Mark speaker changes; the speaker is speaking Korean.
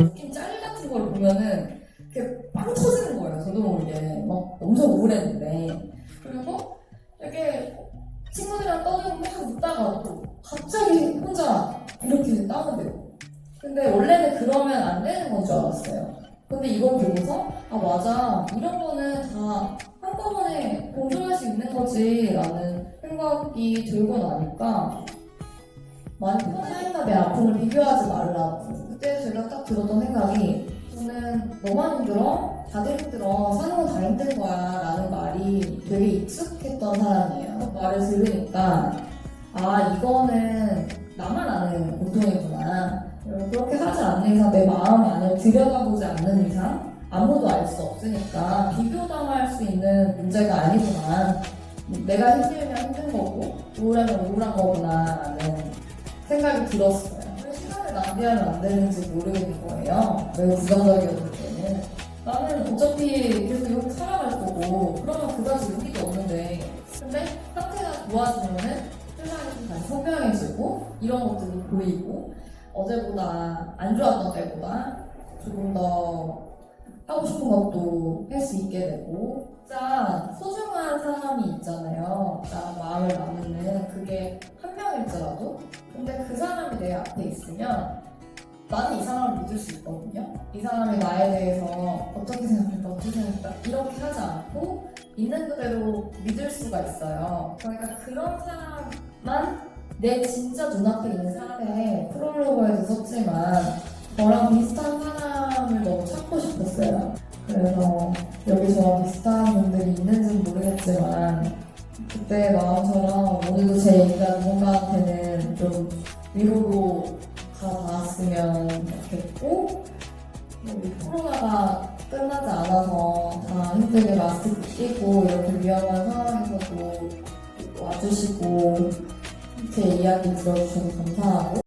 Speaker 1: 웃긴 짤 같은 걸 보면은 이렇게 빵 터지는 거예요. 저도 모르게 막 엄청 우울했는데 그리고 이렇게 친구들이랑 떠들고 막 웃다가 또 갑자기 혼자 이렇게 다운되고 근데 원래는 그러면 안 되는 건 줄 알았어요. 근데 이걸 보고서 아 맞아 이런 거는 다 한꺼번에 공존할 수 있는 거지라는 생각이 들고 나니까 많이 편하니까 내 아픔을 비교하지 말라고 그때 제가 딱 들었던 생각이 저는 너만 힘들어? 다들 힘들어. 사는 건 다 힘든 거야. 라는 말이 되게 익숙했던 사람이에요. 그 말을 들으니까 아 이거는 나만 아는 고통이구나. 그렇게 하지 않는 이상 내 마음 안을 들여다보지 않는 이상 아무도 알 수 없으니까 비교당할 수 있는 문제가 아니구나. 내가 힘들면 힘든 거고 우울하면 우울한 거구나. 라는 생각이 들었어요. 왜 시간을 낭비하면 안 되는지 모르겠는 거예요. 매우 부정적이었을 때는. 나는 어차피 계속 이렇게 살아갈 거고 그러면 그다지 의미도 없는데. 근데 상태가 좋아지면은 세상이 좀 다시 선명해지고 이런 것들이 보이고 어제보다 안 좋았던 때보다 조금 더 하고 싶은 것도 할 수 있게 되고. 진짜 소중한 사람이 있잖아요. 나랑 마음을 나누는 그게 한 명일지라도. 근데 그 사람이 내 앞에 있으면 나는 이 사람을 믿을 수 있거든요. 이 사람이 나에 대해서 어떻게 생각할까 어떻게 생각할까 이렇게 하지 않고 있는 그대로 믿을 수가 있어요. 그러니까 그런 사람만 내 진짜 눈앞에 있는 사람의 프롤로그에도 썼지만 저랑 비슷한 사람을 너무 찾고 싶었어요. 그래서 여기 저랑 비슷한 분들이 있는지는 모르겠지만 그때 마음처럼 오늘도 제 얘기가 누군가한테는 좀 위로로 다 닿았으면 좋겠고 우리 코로나가 끝나지 않아서 다 힘들게 마스크 끼고 이렇게 위험한 상황에서도 와주시고 제 이야기 들어주셔서 감사하고